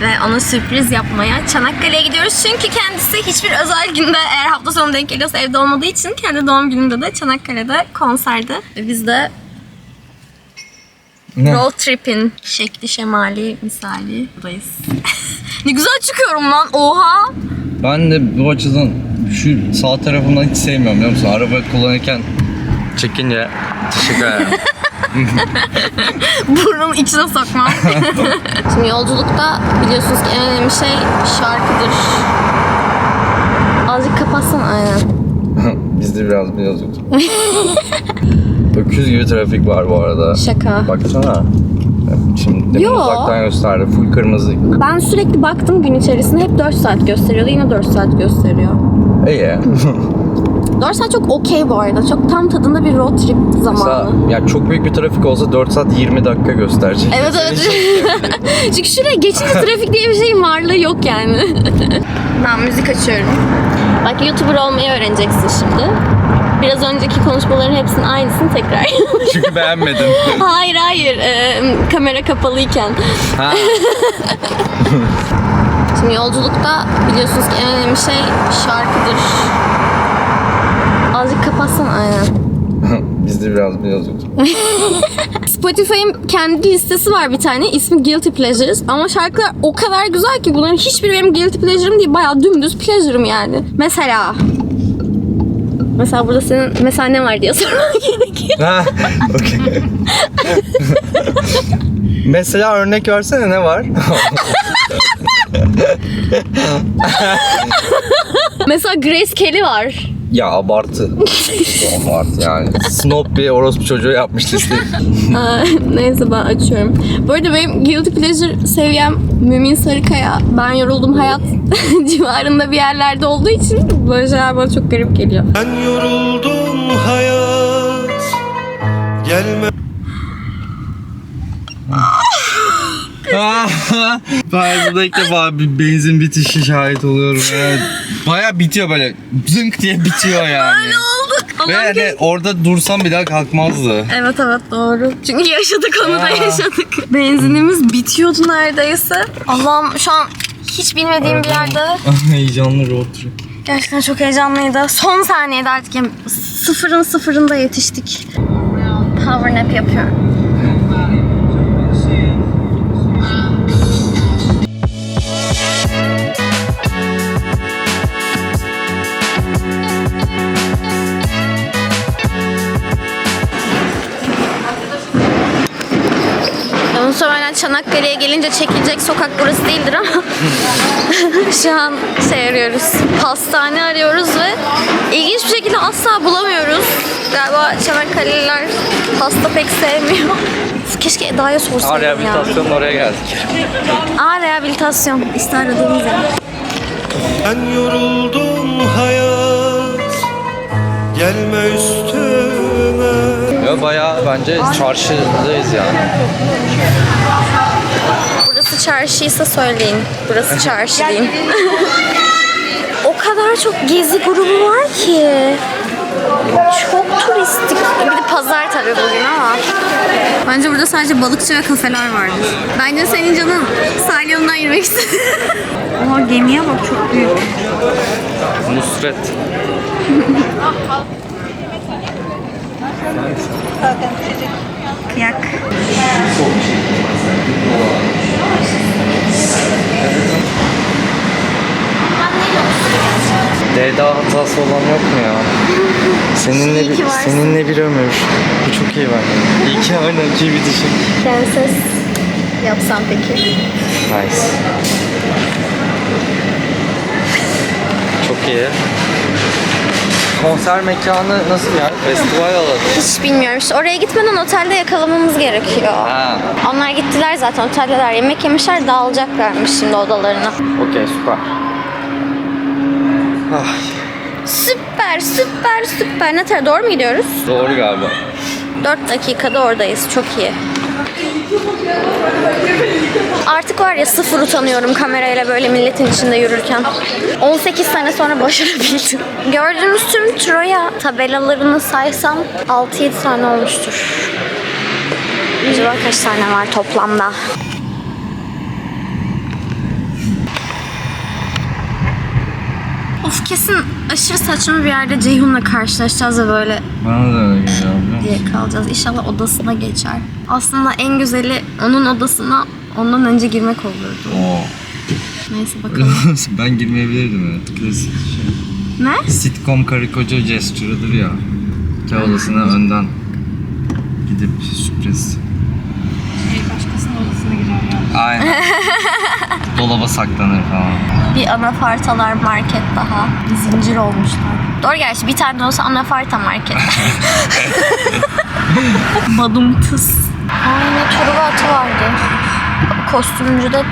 ve ona sürpriz yapmaya Çanakkale'ye gidiyoruz. Çünkü kendisi hiçbir özel günde eğer hafta sonu denk geliyorsa evde olmadığı için kendi doğum gününde de Çanakkale'de konserde. Ve biz de Ne? road trip'in şekli şemali misali buradayız. ne güzel çıkıyorum lan oha. Ben de bu açıdan şu sağ tarafından hiç sevmiyorum biliyor musun? Araba kullanırken çekince teşekkür ederim. Burnunu içine sokmam. Şimdi yolculukta biliyorsunuz ki en önemli şey şarkıdır. Azıcık kapatsan aynen. Biz de biraz biliyorduk. Öküz gibi trafik var bu arada. Şaka. Baksana. Şimdi Yo. uzaktan gösterdi. Full kırmızı. Ben sürekli baktım gün içerisinde hep 4 saat gösteriyordu. Yine 4 saat gösteriyor. İyi. 4 saat çok okey bu arada. Çok tam tadında bir road trip Mesela zamanı. ya çok büyük bir trafik olsa 4 saat 20 dakika gösterecek. Evet evet. Çünkü şuraya geçince trafik diye bir şeyin varlığı yok yani. ben müzik açıyorum. Bak YouTuber olmayı öğreneceksin şimdi. Biraz önceki konuşmaların hepsinin aynısını tekrar. Çünkü beğenmedim. hayır hayır. Ee, kamera kapalıyken. ha. Şimdi yolculukta biliyorsunuz ki en önemli şey şarkıdır. Kapatsan aynen. Biz de biraz biliyorduk. Spotify'ın kendi listesi var bir tane. İsmi Guilty Pleasures. Ama şarkılar o kadar güzel ki bunların hiçbiri benim Guilty Pleasure'ım değil. Bayağı dümdüz pleasure'ım yani. Mesela Mesela burada senin mesela ne var diye sormak gerekiyor. Ha, okey. Mesela örnek versene ne var? mesela Grace Kelly var. Ya abartı. abartı yani. Snob bir orospu çocuğu yapmış listeyi. Aa, neyse ben açıyorum. Bu arada benim Guilty Pleasure seviyem Mümin Sarıkaya. Ben yoruldum hayat civarında bir yerlerde olduğu için böyle şeyler bana çok garip geliyor. Ben yoruldum hayat Gelme ben burada ilk defa bir benzin bitişi şahit oluyorum. Yani Baya bitiyor böyle. Zınk diye bitiyor yani. Öyle olduk. Ve Allah'ım yani orada dursam bir daha kalkmazdı. Evet evet doğru. Çünkü yaşadık onu da Ya. yaşadık. Benzinimiz bitiyordu neredeyse. Allah'ım şu an hiç bilmediğim bir yerde. Heyecanlı road trip. Gerçekten çok heyecanlıydı. Son saniyede artık yani sıfırın sıfırında yetiştik. Power nap yapıyorum. Çanakkale'ye gelince çekilecek sokak burası değildir ama şu an şey arıyoruz. Pastane arıyoruz ve ilginç bir şekilde asla bulamıyoruz. Galiba Çanakkale'liler pasta pek sevmiyor. Keşke Eda'ya sorsaydım ya. rehabilitasyonun oraya geldik. Aa rehabilitasyon. İşte aradığımız yer. Ben yoruldum hayat Gelme üstüme Ya bayağı bence çarşıdayız yani. Burası çarşıysa söyleyin. Burası çarşı deyin. o kadar çok gezi grubu var ki. Çok turistik. Bir de pazar tabii bugün ama. Bence burada sadece balıkçı ve kafeler vardır. Bence senin canın sahil yolundan yürümek istedi. Ama gemiye bak çok büyük. Nusret. Kıyak. Deda hatası olan yok mu ya? Seninle bir, seninle bir ömür. Bu çok iyi bence. İyi ki aynen iyi bir dişim. Prenses yapsam peki. Nice. Çok iyi. Konser mekanı nasıl ya? Festival alanı. Hiç bilmiyorum. İşte oraya gitmeden otelde yakalamamız gerekiyor. Ha. Onlar gittiler zaten oteldeler. Yemek yemişler dağılacaklarmış şimdi odalarına. Okey süper. Ah, Süper süper süper. Ne tarafa doğru mu gidiyoruz? doğru galiba. 4 dakikada oradayız. Çok iyi. Artık var ya sıfır utanıyorum kamerayla böyle milletin içinde yürürken. 18 sene sonra başarabildim. Gördüğünüz tüm Troya tabelalarını saysam 6-7 tane olmuştur. Acaba kaç tane var toplamda? Of kesin aşırı saçma bir yerde Ceyhun'la karşılaşacağız ve böyle Bana da öyle geliyor diye kalacağız. İnşallah odasına geçer. Aslında en güzeli onun odasına ondan önce girmek olurdu. Oo. Neyse bakalım. ben girmeyebilirdim evet. Klasik şey. ne? Sitcom karı koca gesture'ıdır ya. Ki odasına önden gidip sürpriz. Başkasının odasına girer ya. Aynen. Dolaba saklanır falan. Bir anafartalar market daha. Zincir olmuşlar. Doğru gerçi bir tane de olsa anafarta market. Badum tıs. Aa yine Truva atı vardı. Kostümcüde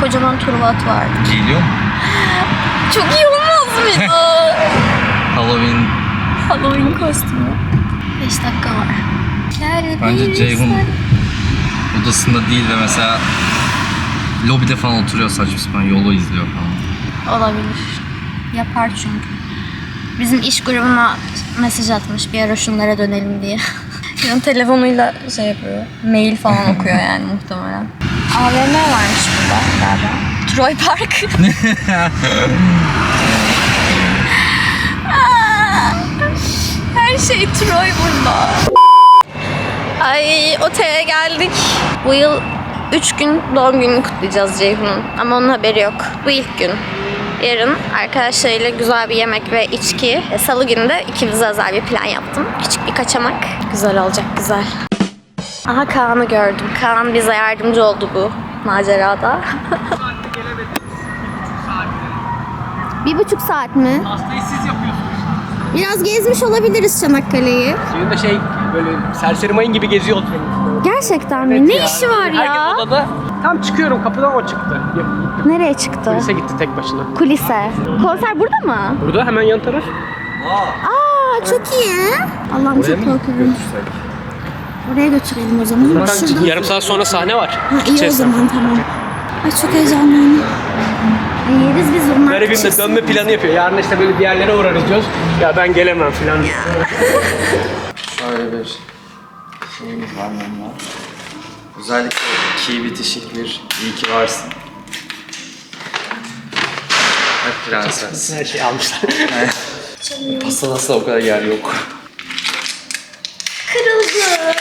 kocaman Truva atı vardı. Geliyor mu? Çok iyi olmaz mıydı? Halloween Halloween kostümü. 5 dakika var. Gel bence Ceyhun odasında değil de mesela lobide falan oturuyor saçma sapan yolu izliyor falan. Olabilir. Yapar çünkü. Bizim iş grubuna mesaj atmış bir ara şunlara dönelim diye. Yani telefonuyla şey yapıyor. Mail falan okuyor yani muhtemelen. AVM varmış burada galiba. Troy Park. Her şey Troy burada. Ay otele geldik. Bu yıl 3 gün doğum gününü kutlayacağız Ceyhun'un. Ama onun haberi yok. Bu ilk gün. Yarın arkadaşlarıyla güzel bir yemek ve içki. Salı günü de ikimize özel bir plan yaptım. Küçük bir kaçamak. Güzel olacak, güzel. Aha Kaan'ı gördüm. Kaan bize yardımcı oldu bu macerada. bir buçuk saat mi? Pastayı siz yapıyorsunuz. Biraz gezmiş olabiliriz Çanakkale'yi. Suyun da şey böyle serseri mayın gibi geziyor oturuyor. Gerçekten mi? Ne işi var ya? Herkes odada. Tam çıkıyorum kapıdan o çıktı. Nereye çıktı? Polise gitti tek başına. Kulise. Konser burada mı? Burada hemen yan taraf. Aa çok iyi. Allah'ım çok korkuyorum. Oraya götürelim o zaman. Şurada. Yarım saat sonra sahne var. Ha, iyi o Gideceğiz. zaman tamam. Ay çok heyecanlıyım. Ay, yeriz biz bunlar. Garibim de dönme planı yapıyor. Yarın işte böyle bir yerlere uğrarız diyoruz. Ya ben gelemem falan. Şöyle bir şeyimiz var bunlar. Özellikle ki bitişik bir iyi ki varsın. Hep prenses. Her şeyi almışlar. Pasta nasıl o kadar yer yok. Kırıldı.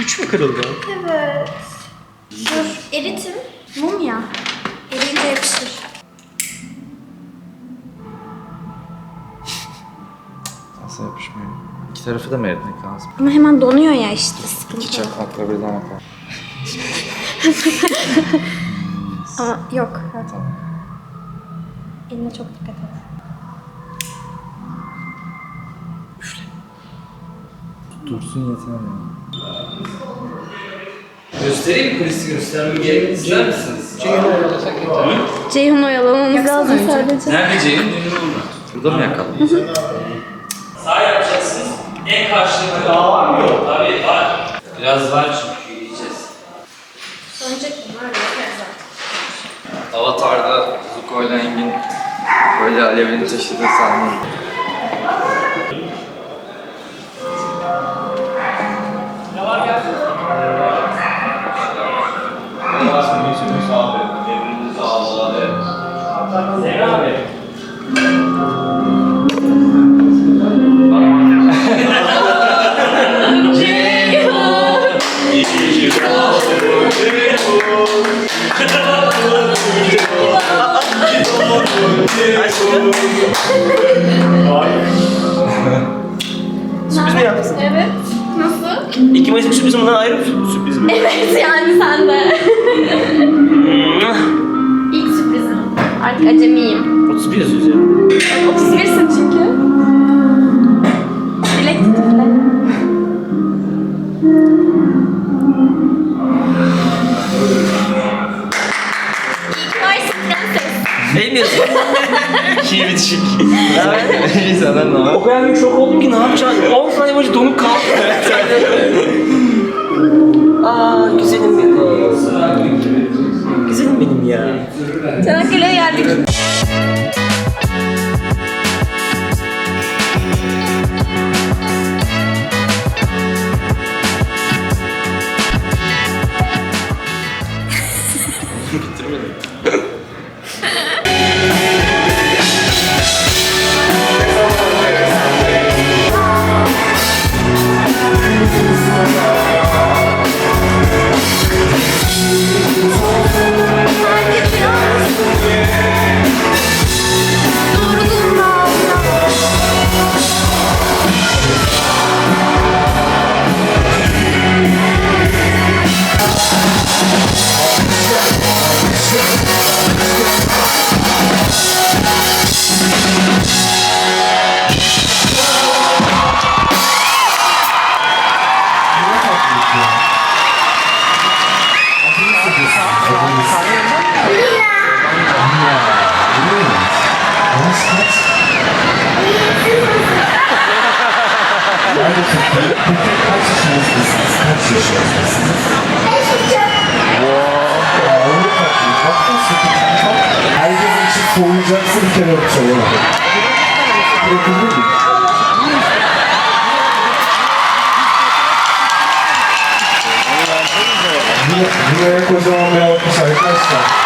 Üç mü kırıldı? Evet. Dur eritim. Mum ya. Eriyince yapışır. Nasıl yapışmıyor? İki tarafı da mı eritmek lazım? Ama hemen donuyor ya işte sıkıntı. Çakmakla birden yapalım. Ama yok. Tamam. Eline çok dikkat et. Dursun yeter ya. Göstereyim mi kulisi göstermem gerekli ister misiniz? Ceyhun oyalamamız lazım sadece. Nerede Ceyhun? Burada mı yakalım? Sağ yapacaksınız. En karşılıklı daha var mı? Yok. Tabii var. Biraz var çünkü yiyeceğiz. Avatar'da Zuko ile Engin böyle alevini taşıdığı sahne. Yani sen de. İlk sürprizim. Artık acemiyim. 31 yazıyoruz ya. 31'sin çünkü. Dilek tut üfle. İyi ki varsın prenses. Bitişik. Neyse adam ne O kadar büyük şok oldum ki ne yapacağım? 10 saniye boyunca donup kaldım. benim ya. Çanakkale'ye geldik. Mı? Yine- Yine kocaman bir alkış arkadaşlar.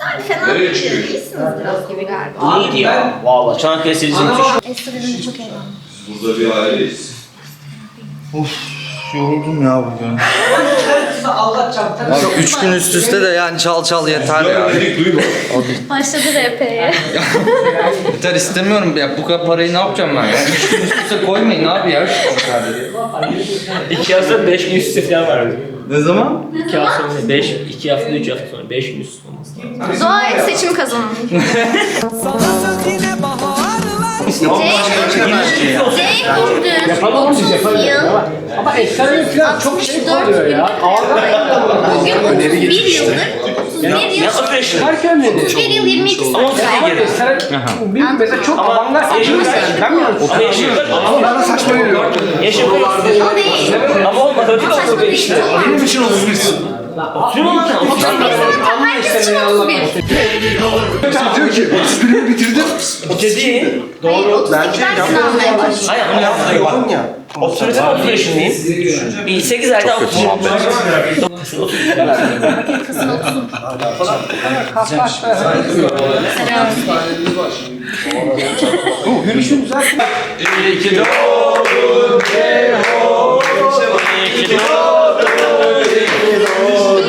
Nerede? Fena değil. İyisiniz biraz gibi galiba. İyiydi ya. Valla Çanakkale Seyircisi müthiş. Esra dedim çok eğlendim. Burada bir aileyiz. Yoruldum ya bugün. Anlatacağım. Tabii Abi üç gün üst üste de yani çal çal yeter ya. Dedik duyma. Başladı RP'ye. Yeter istemiyorum ya bu kadar parayı ne yapacağım ben ya? Üç gün üst üste koymayın abi ya şu konserleri. İki hafta beş gün üst üste falan var. Ne zaman? İki hafta sonra beş, iki hafta üç hafta sonra beş gün üst üste olması lazım. Dua et seçim kazanın. Ceyhun dün Yapalım 30 yapalım. yıl Ama efsane falan çok şey 64 oluyor bin ya. Bugün 31 yıldır 31 yıl Ne atıyorsun? Erken dedi. 31 yıl 22 Ama saat. ama efsane bir mesela çok alanlar yaşıyor yani. Ben mi yanlış? Ama yaşıyor. Ama bana saçma geliyor. Değil. Ama o matematik Saçma değil. Benim için 31'sin. Şunu lan. Herkes için 31. Diyor ki 31'imi bitirdim. O dedi. Doğru. Bence yapalım. Hayır onu yaptı. Bak. ya. 30 30 yaşındayım. 8 ayda 30 Ki doğdun Ceyhun.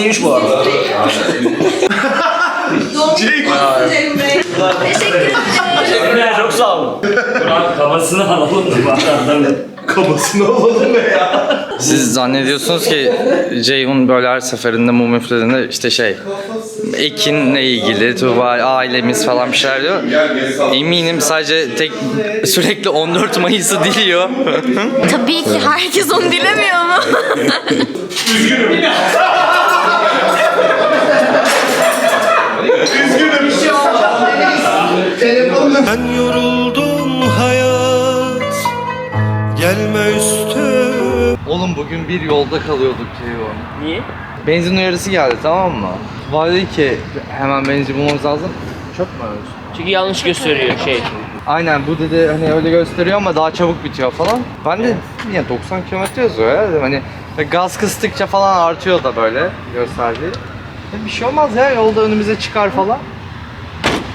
Hastaymış bu arada. Teşekkür ederim. Teşekkürler çok sağ olun. Burak kafasını alalım da bari adamın. Kabasını alalım be ya. Siz zannediyorsunuz ki Ceyhun böyle her seferinde mum üflediğinde işte şey Ekin'le ilgili, Tuğba, ailemiz falan bir şeyler diyor. Eminim sadece tek sürekli 14 Mayıs'ı diliyor. Tabii ki herkes onu dilemiyor mu? Ben yoruldum hayat Gelme üstüme Oğlum bugün bir yolda kalıyorduk Ceyhun. Niye? Benzin uyarısı geldi tamam mı? Var dedi ki hemen benzin bulmamız lazım. Çok mu arıyorsun? Çünkü yanlış gösteriyor şey. Aynen bu dedi hani öyle gösteriyor ama daha çabuk bitiyor falan. Ben de yine 90 km yazıyor ya dedim hani gaz kıstıkça falan artıyor da böyle gösterdiği. E, Bir şey olmaz ya yolda önümüze çıkar falan.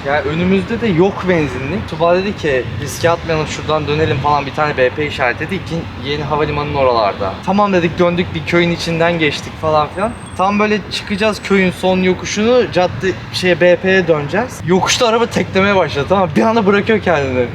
Ya önümüzde de yok benzinlik. Tuba dedi ki riske atmayalım şuradan dönelim falan bir tane BP işaretledi. İki, yeni havalimanının oralarda. Tamam dedik döndük bir köyün içinden geçtik falan filan. Tam böyle çıkacağız köyün son yokuşunu cadde şeye BP'ye döneceğiz. Yokuşta araba teklemeye başladı tamam? Bir anda bırakıyor kendini.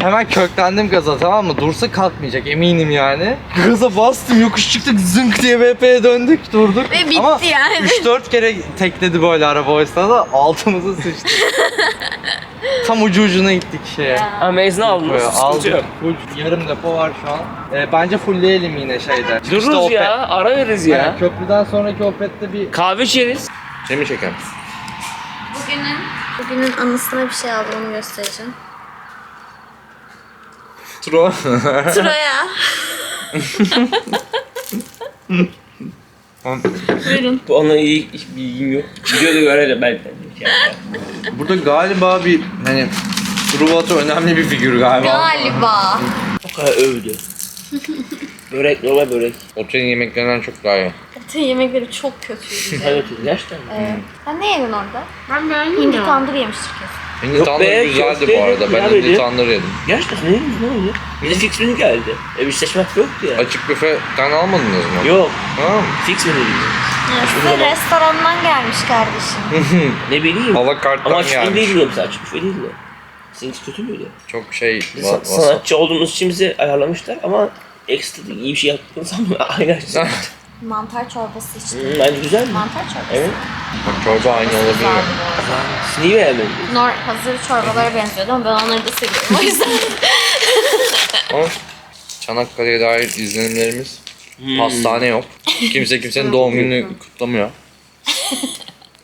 Hemen köklendim gaza tamam mı? Dursa kalkmayacak eminim yani. Gaza bastım yokuş çıktık zınk diye BP'ye döndük durduk. Ve bitti Ama yani. 3-4 kere tekledi böyle araba o esnada altımızı sıçtı. Tam ucu ucuna gittik şeye. Ha mezun aldınız. Böyle Sıkıntı aldık. yok. Full, yarım depo var şu an. Ee, bence fullleyelim yine şeyde. Çıkışta Dururuz Opet. ya. Ara veririz ya. Aynen, köprüden sonraki Opet'te bir... Kahve içeriz. Şey mi çekelim? Bugünün, bugünün anısına bir şey aldım onu göstereceğim. Tro. Troya. Buyurun. Bu onunla iyi hiç bilgim yok. Videoda görelim belki. Burada galiba bir hani Truvat'ı önemli bir figür galiba. Galiba. O kadar övdü. börek normal börek. Otelin yemeklerinden çok daha iyi. Otel yemekleri çok kötüydü. Evet gerçekten. evet. Sen ne yedin orada? Ben beğendim Hindi ya. tandır yemiştir kesin. Hindi Yok tandır be, güzeldi köfte bu arada. Ben ya hindi böyle. tandır yedim. Gerçekten ne yediniz ne oldu? Bir de fix menü geldi. E bir seçmek yoktu ya. Açık büfeden almadınız mı? Yok. Ha. Fix menü değil. Ya, size restorandan gelmiş kardeşim. Ne bileyim. Alakarttan Ama açık menü gelmiş. değil diyorum sadece. Açık büfe değil de. Seninki kötü müydü? Çok şey sa- sanatçı olduğumuz için bizi ayarlamışlar ama ekstra iyi bir şey yaptığını sanmıyorum. Aynen. Mantar çorbası içtim. Hmm, bence güzel mi? Mantar çorbası. Evet. Bak çorba aynı olabilir. Arada. Siz neyi? Nor hazır çorbalara benziyordu ama ben onları da seviyorum. O yüzden Ama Çanakkale'ye dair izlenimlerimiz Hmm. hastane yok. Kimse kimsenin doğum gününü kutlamıyor.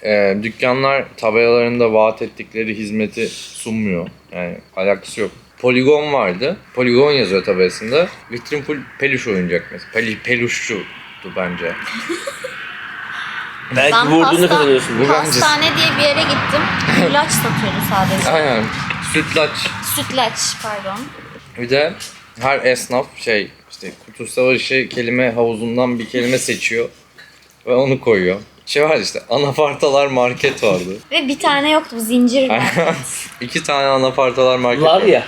Ee, dükkanlar tabelalarında vaat ettikleri hizmeti sunmuyor. Yani alakası yok. Poligon vardı. Poligon yazıyor tabelasında. Vitrin full peluş oyuncak mesela. Pel peluşçuydu bence. Belki Ben vurduğunda pasta- kazanıyorsun. Bu bence- hastane diye bir yere gittim. İlaç satıyordu sadece. Aynen. Sütlaç. Sütlaç pardon. Bir de her esnaf şey işte kutu savaşı kelime havuzundan bir kelime seçiyor ve onu koyuyor. Şey var işte anafartalar market vardı. Ve bir tane yoktu bu zincir market. İki tane anafartalar market Var ya.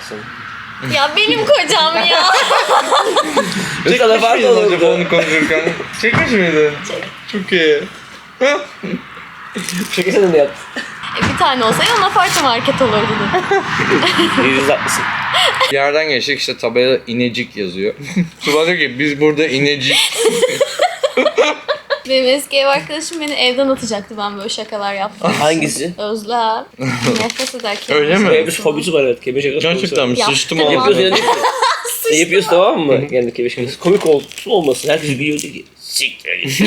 ya benim kocam ya. Ne Çekmiş kadar fark miydin acaba onu konuşurken? Çekmiş miydin? Çok iyi. Çekesene de yaptın. E, bir tane olsaydı anafarta market olurdu. Yüz haklısın. Yerden geçtik işte tabela inecik yazıyor. Tuba diyor ki biz burada inecik. Benim eski ev arkadaşım beni evden atacaktı ben böyle şakalar yaptım. Hangisi? Özlem. Nefret eder kendisi. Öyle mi? Kebeş fobisi var evet. Kebeş fobisi Gerçekten mi? Sıçtım Yapıyorsun ağzına. Yapıyorsun yani. ne yapıyorsun tamam mı? Yani kebeş şakası. Komik olsun olmasın. Herkes biliyordu ki. Siktir.